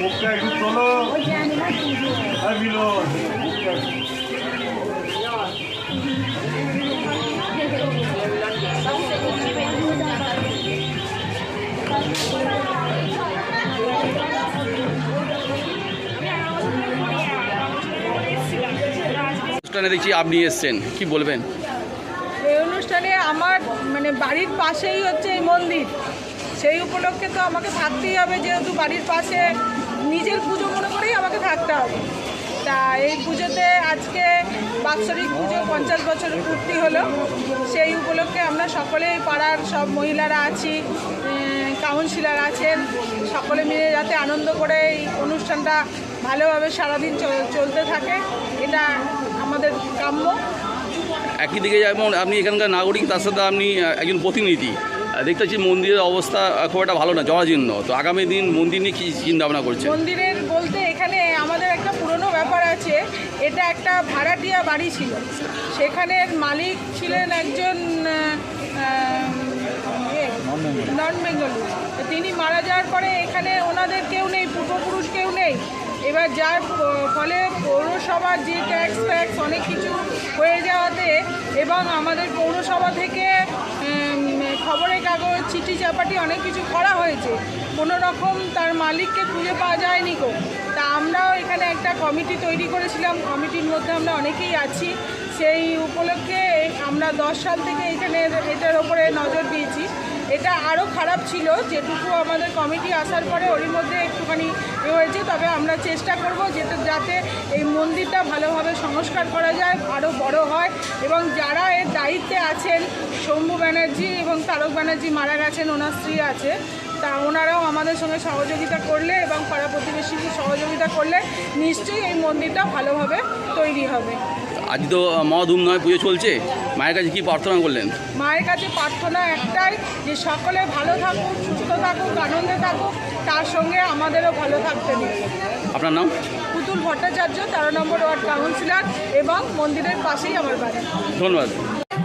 মুখটা একটু তোলো। হ্যাঁ অনুষ্ঠানে দেখছি আপনি এসছেন। কি বলবেন? এই অনুষ্ঠানে আমার মানে বাড়ির পাশেই হচ্ছে এই মন্দির। সেই উপলক্ষে তো আমাকে থাকতেই হবে যেহেতু বাড়ির পাশে নিজের পুজো মনে করেই আমাকে থাকতে হবে। তা এই পুজোতে আজকে বাৎসরিক পুজো পঞ্চাশ বছরের পূর্তি হলো। সেই উপলক্ষে আমরা সকলেই পাড়ার সব মহিলারা আছি কাউন্সিলার আছেন, সকলে মিলে যাতে আনন্দ করে এই অনুষ্ঠানটা ভালোভাবে সারাদিন চল- চলতে থাকে। এটা আমাদের কাম্য। একই দিকে যেমন আপনি এখানকার নাগরিক, তার সাথে আপনি একজন প্রতিনিধি। আহ, দেখতে পাচ্ছি মন্দিরের অবস্থা খুব একটা ভালো না জরাজীর্ণ। তো আগামী দিন মন্দির নিয়ে কী ভাবনা করছেন? মন্দিরের বলতে এখানে আমাদের একটা পুরনো ব্যাপার আছে এটা একটা ভাড়াটিয়া বাড়ি ছিল। সেখানের মালিক ছিলেন একজন নন বেঙ্গলি তিনি মারা যাওয়ার পরে এখানে ওনাদের কেউ নেই পূর্বপুরুষ কেউ নেই। এবার যার ফলে পৌরসভার যে ট্যাক্স ফ্যাক্স অনেক কিছু হয়ে যাওয়াতে এবং আমাদের পৌরসভা থেকে খবরের কাগজ, চিঠি চাপাটি অনেক কিছু করা হয়েছে। কোনো রকম তার মালিককে খুঁজে পাওয়া যায়নি গো। তা আমরাও এখানে একটা কমিটি তৈরি করেছিলাম। কমিটির মধ্যে আমরা অনেকেই আছি। সেই উপলক্ষে আমরা দশ সাল থেকে এখানে এটার ওপরে নজর দিয়েছি। এটা আরও খারাপ ছিল, যেটুকু আমাদের কমিটি আসার পরে ওরই মধ্যে একটুখানি এ হয়েছে, তবে আমরা চেষ্টা করব যেটা যাতে এই মন্দিরটা ভালোভাবে সংস্কার করা যায়, আরও বড় হয়। এবং যারা এর দায়িত্বে আছেন, শম্ভু ব্যানার্জি এবং তারক ব্যানার্জি মারা গেছেন, ওনার স্ত্রী আছে তা ওনারাও আমাদের সঙ্গে সহযোগিতা করলে এবং পাড়া প্রতিবেশীকে সহযোগিতা করলে নিশ্চয়ই এই মন্দিরটা ভালোভাবে তৈরি হবে। আজ তো মহা ধুমধামে পুজো চলছে। মায়ের কাছে কি প্রার্থনা করলেন? মায়ের কাছে প্রার্থনা একটাই যে সকলে ভালো থাকুক সুস্থ থাকুক আনন্দে থাকুক তার সঙ্গে আমাদেরও ভালো থাকতে দিন। আপনার নাম? পুতুল ভট্টাচার্য তেরো নম্বর ওয়ার্ড কাউন্সিলর এবং মন্দিরের পাশেই আমার বাড়ি। ধন্যবাদ।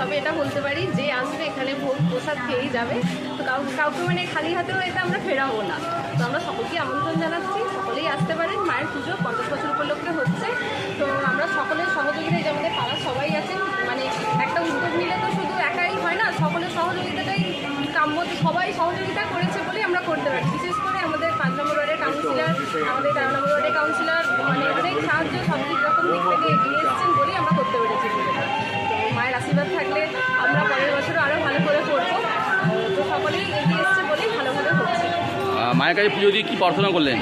তবে এটা বলতে পারি যে আসবে এখানে ভোগ প্রসাদ খেয়েই যাবে। তো কাউ, কাউকে মানে খালি হাতেও এটা আমরা ফেরাবো না। তো আমরা সকলকে আমন্ত্রণ জানাচ্ছি, সকলেই আসতে পারেন। মায়ের পুজো পঞ্চাশ বছর উপলক্ষে হচ্ছে। তো আমরা সকলের সহযোগিতায় যে আমাদের পাড়ার সবাই আছেন মানে একটা উদ্যোগ নিলে তো শুধু একাই হয় না, সকলের সহযোগিতাটাই কাম্য। সবাই সহযোগিতা করেছে বলেই আমরা করতে পারি। বিশেষ করে আমাদের পাঁচ নম্বর ওয়ার্ডের কাউন্সিলর আমাদের তেরো নম্বর ওয়ার্ডের কাউন্সিলর মানে অনেক সাহায্য সব রকম দিক থেকে এগিয়ে এসেছেন বলেই আমরা করতে পেরেছি। মায়ের আশীর্বাদ থাকলে মায়ের কাছে পুজো দিয়ে কী প্রার্থনা করলেন?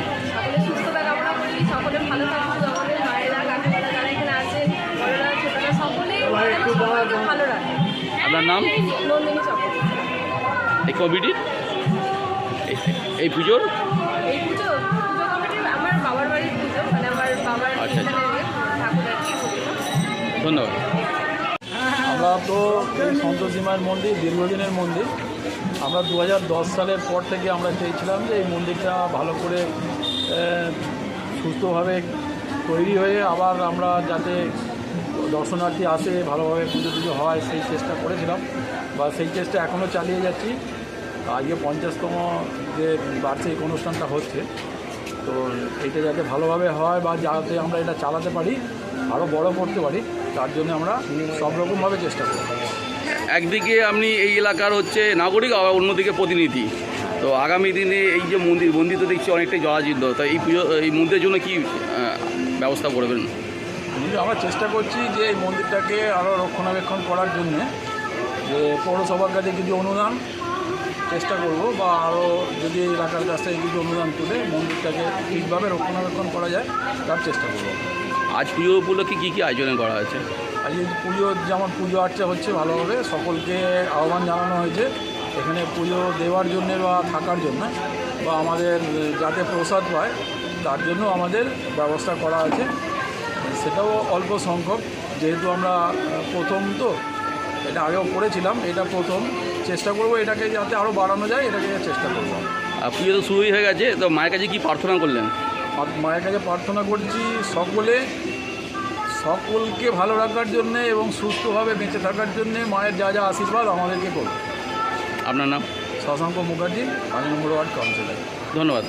আপনার নাম? এই কমিটির? এই- এই পুজোর? এই পুজো পুজো কমিটির আমার বাবার বাড়ির পুজো মানে আমার বাবার আচ্ছা, পুজো। ধন্যবাদ। আমরা তো এই সন্তোষী মায়ের মন্দির দীর্ঘদিনের মন্দির। আমরা দু হাজার দশ সালের পর থেকে আমরা চেয়েছিলাম যে এই মন্দিরটা ভালো করে সুস্থভাবে তৈরি হয়ে আবার আমরা যাতে দর্শনার্থী আসে, ভালোভাবে পুজো টুজো হয়, সেই চেষ্টা করেছিলাম। বা সেই চেষ্টা এখনও চালিয়ে যাচ্ছি। আজকে পঞ্চাশতম যে বার্ষিক অনুষ্ঠানটা হচ্ছে, তো এটা যাতে ভালোভাবে হয় বা যাতে আমরা এটা চালাতে পারি আরও বড় করতে পারি, তার জন্য আমরা সব রকমভাবে চেষ্টা করব। একদিকে আপনি এই এলাকার হচ্ছে নাগরিক, আবার অন্যদিকে প্রতিনিধি। তো আগামী দিনে এই যে মন্দির মন্দির তো দেখছি অনেকটাই জরাজীর্ণ। তো এই পুজো, এই মন্দিরের জন্য কি ব্যবস্থা করবেন? আমরা চেষ্টা করছি যে এই মন্দিরটাকে আরও রক্ষণাবেক্ষণ করার জন্য। যে পৌরসভার কাছে কিছু অনুদান চেষ্টা করব, বা আরও যদি এলাকার কাছ থেকে কিছু অনুদান তুলে মন্দিরটাকে ঠিকভাবে রক্ষণাবেক্ষণ করা যায়, তার চেষ্টা করব। আজ পুজো উপলক্ষে কী কী আয়োজন করা হয়েছে? আজকে পুজো যেমন পুজো আর্চা হচ্ছে ভালোভাবে সকলকে আহ্বান জানানো হয়েছে। এখানে পুজো দেওয়ার জন্য বা থাকার জন্য বা আমাদের যাতে প্রসাদ পায় তার জন্য আমাদের ব্যবস্থা করা আছে। সেটাও অল্প সংখ্যক যেহেতু আমরা প্রথম তো এটা আগেও করেছিলাম এটা প্রথম। চেষ্টা করব এটাকে যাতে আরও বাড়ানো যায় এটাকে চেষ্টা করব। আর পুজো তো শুরুই হয়ে গেছে তো মায়ের কাছে কী প্রার্থনা করলেন? মায়ের কাছে প্রার্থনা করছি সকলে সকলকে ভালো রাখার জন্যে এবং সুস্থভাবে বেঁচে থাকার জন্যে মায়ের যা যা আশীর্বাদ আমাদেরকে করবে আপনার নাম? শশাঙ্ক মুখার্জি পাঁচ নম্বর ওয়ার্ড কাউন্সিলর। ধন্যবাদ।